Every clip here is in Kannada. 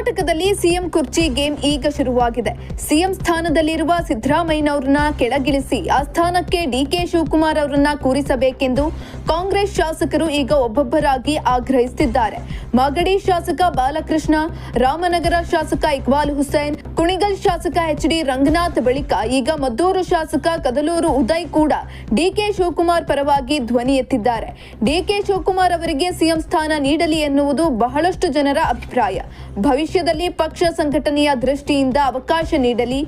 ಕರ್ನಾಟಕದಲ್ಲಿ ಸಿಎಂ ಕುರ್ಚಿ ಗೇಮ್ ಈಗ ಶುರುವಾಗಿದೆ. ಸಿಎಂ ಸ್ಥಾನದಲ್ಲಿರುವ ಸಿದ್ದರಾಮಯ್ಯನವರನ್ನ ಕೆಳಗಿಳಿಸಿ ಆ ಸ್ಥಾನಕ್ಕೆ ಡಿಕೆ ಶಿವಕುಮಾರ್ ಅವರನ್ನ ಕೂರಿಸಬೇಕೆಂದು ಕಾಂಗ್ರೆಸ್ ಶಾಸಕರು ಈಗ ಒಬ್ಬೊಬ್ಬರಾಗಿ ಆಗ್ರಹಿಸುತ್ತಿದ್ದಾರೆ ಮಾಗಡಿ ಶಾಸಕ ಬಾಲಕೃಷ್ಣ, ರಾಮನಗರ ಶಾಸಕ ಇಕ್ಬಾಲ್ ಹುಸೇನ್, ಕುಣಿಗಲ್ ಶಾಸಕ ಎಚ್ ಡಿ ರಂಗನಾಥ್ ಬಳಿಕ ಈಗ ಮದ್ದೂರು ಶಾಸಕ ಕದಲೂರು ಉದಯ್ ಕೂಡ ಡಿಕೆ ಶಿವಕುಮಾರ್ ಪರವಾಗಿ ಧ್ವನಿ ಎತ್ತಿದ್ದಾರೆ. ಡಿಕೆ ಶಿವಕುಮಾರ್ ಅವರಿಗೆ ಸಿಎಂ ಸ್ಥಾನ ನೀಡಲಿ ಎನ್ನುವುದು ಬಹಳಷ್ಟು ಜನರ ಅಭಿಪ್ರಾಯ. ಭವಿಷ್ಯದಲ್ಲಿ ಪಕ್ಷ ಸಂಘಟನೆಯ ದೃಷ್ಟಿಯಿಂದ ಅವಕಾಶ ನೀಡಲಿ.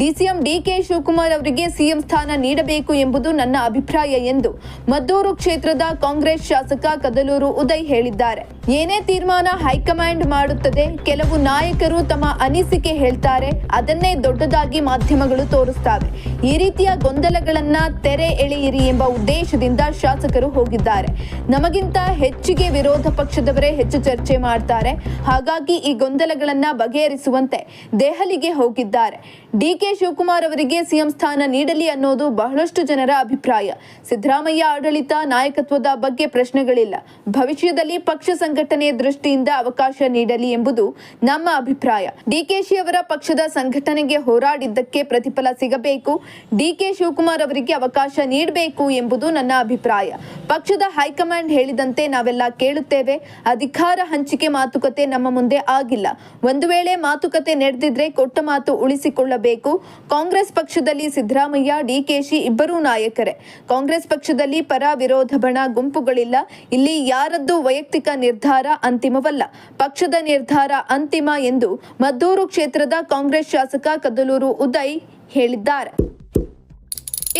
ಡಿಸಿಎಂ ಡಿಕೆ ಶಿವಕುಮಾರ್ ಅವರಿಗೆ ಸಿಎಂ ಸ್ಥಾನ ನೀಡಬೇಕು ಎಂಬುದು ನನ್ನ ಅಭಿಪ್ರಾಯ ಎಂದು ಮದ್ದೂರು ಕ್ಷೇತ್ರದ ಕಾಂಗ್ರೆಸ್ ಶಾಸಕ ಕದಲೂರು ಉದಯ್ ಹೇಳಿದ್ದಾರೆ. ಏನೇ ತೀರ್ಮಾನ ಹೈಕಮಾಂಡ್ ಮಾಡುತ್ತದೆ, ಕೆಲವು ನಾಯಕರು ತಮ್ಮ ಅನಿಸಿಕೆ ಹೇಳ್ತಾರೆ, ಅದನ್ನೇ ದೊಡ್ಡದಾಗಿ ಮಾಧ್ಯಮಗಳು ತೋರಿಸ್ತವೆ. ಈ ರೀತಿಯ ಗೊಂದಲಗಳನ್ನ ತೆರೆ ಎಳೆಯಿರಿ ಎಂಬ ಉದ್ದೇಶದಿಂದ ಶಾಸಕರು ಹೋಗಿದ್ದಾರೆ. ನಮಗಿಂತ ಹೆಚ್ಚಿಗೆ ವಿರೋಧ ಪಕ್ಷದವರೇ ಹೆಚ್ಚು ಚರ್ಚೆ ಮಾಡ್ತಾರೆ. ಹಾಗಾಗಿ ಈ ಗೊಂದಲಗಳನ್ನ ಬಗೆಹರಿಸುವಂತೆ ದೆಹಲಿಗೆ ಹೋಗಿದ್ದಾರೆ. ಡಿಕೆ ಶಿವಕುಮಾರ್ ಅವರಿಗೆ ಸಿಎಂ ಸ್ಥಾನ ನೀಡಲಿ ಅನ್ನೋದು ಬಹಳಷ್ಟು ಜನರ ಅಭಿಪ್ರಾಯ. ಸಿದ್ದರಾಮಯ್ಯ ಆಡಳಿತ ನಾಯಕತ್ವದ ಬಗ್ಗೆ ಪ್ರಶ್ನೆಗಳಿಲ್ಲ. ಭವಿಷ್ಯದಲ್ಲಿ ಪಕ್ಷ ಸಂಘಟನೆಯ ದೃಷ್ಟಿಯಿಂದ ಅವಕಾಶ ನೀಡಲಿ ಎಂಬುದು ನಮ್ಮ ಅಭಿಪ್ರಾಯ. ಡಿಕೆಶಿ ಅವರ ಪಕ್ಷದ ಸಂಘಟನೆಗೆ ಹೋರಾಡಿದ್ದಕ್ಕೆ ಪ್ರತಿಫಲ ಸಿಗಬೇಕು. ಡಿಕೆ ಶಿವಕುಮಾರ್ ಅವರಿಗೆ ಅವಕಾಶ ನೀಡಬೇಕು ಎಂಬುದು ನನ್ನ ಅಭಿಪ್ರಾಯ. ಪಕ್ಷದ ಹೈಕಮಾಂಡ್ ಹೇಳಿದಂತೆ ನಾವೆಲ್ಲ ಕೇಳುತ್ತೇವೆ. ಅಧಿಕಾರ ಹಂಚಿಕೆ ಮಾತುಕತೆ ನಮ್ಮ ಮುಂದೆ ಆಗಿಲ್ಲ. ಒಂದು ವೇಳೆ ಮಾತುಕತೆ ನಡೆದಿದ್ರೆ ಕೊಟ್ಟ ಮಾತು ಉಳಿಸಿಕೊಳ್ಳಬೇಕು. ಕಾಂಗ್ರೆಸ್ ಪಕ್ಷದಲ್ಲಿ ಸಿದ್ದರಾಮಯ್ಯ, ಡಿಕೆಶಿ ಇಬ್ಬರೂ ನಾಯಕರೇ. ಕಾಂಗ್ರೆಸ್ ಪಕ್ಷದಲ್ಲಿ ಪರ ವಿರೋಧ ಬಣ ಗುಂಪುಗಳಿಲ್ಲ. ಇಲ್ಲಿ ಯಾರದ್ದು ವೈಯಕ್ತಿಕ ನಿರ್ಧಾರ ಅಂತಿಮವಲ್ಲ. ಪಕ್ಷದ ನಿರ್ಧಾರ ಅಂತಿಮ ಎಂದು ಮದ್ದೂರು ಕ್ಷೇತ್ರದ ಕಾಂಗ್ರೆಸ್ ಶಾಸಕ ಕದಲೂರು ಉದಯ್ ಹೇಳಿದ್ದಾರೆ.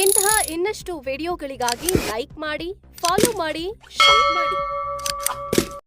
ಇಂತಹ ಇನ್ನಷ್ಟು ವಿಡಿಯೋಗಳಿಗಾಗಿ ಲೈಕ್ ಮಾಡಿ, ಫಾಲೋ ಮಾಡಿ, ಶೇರ್ ಮಾಡಿ.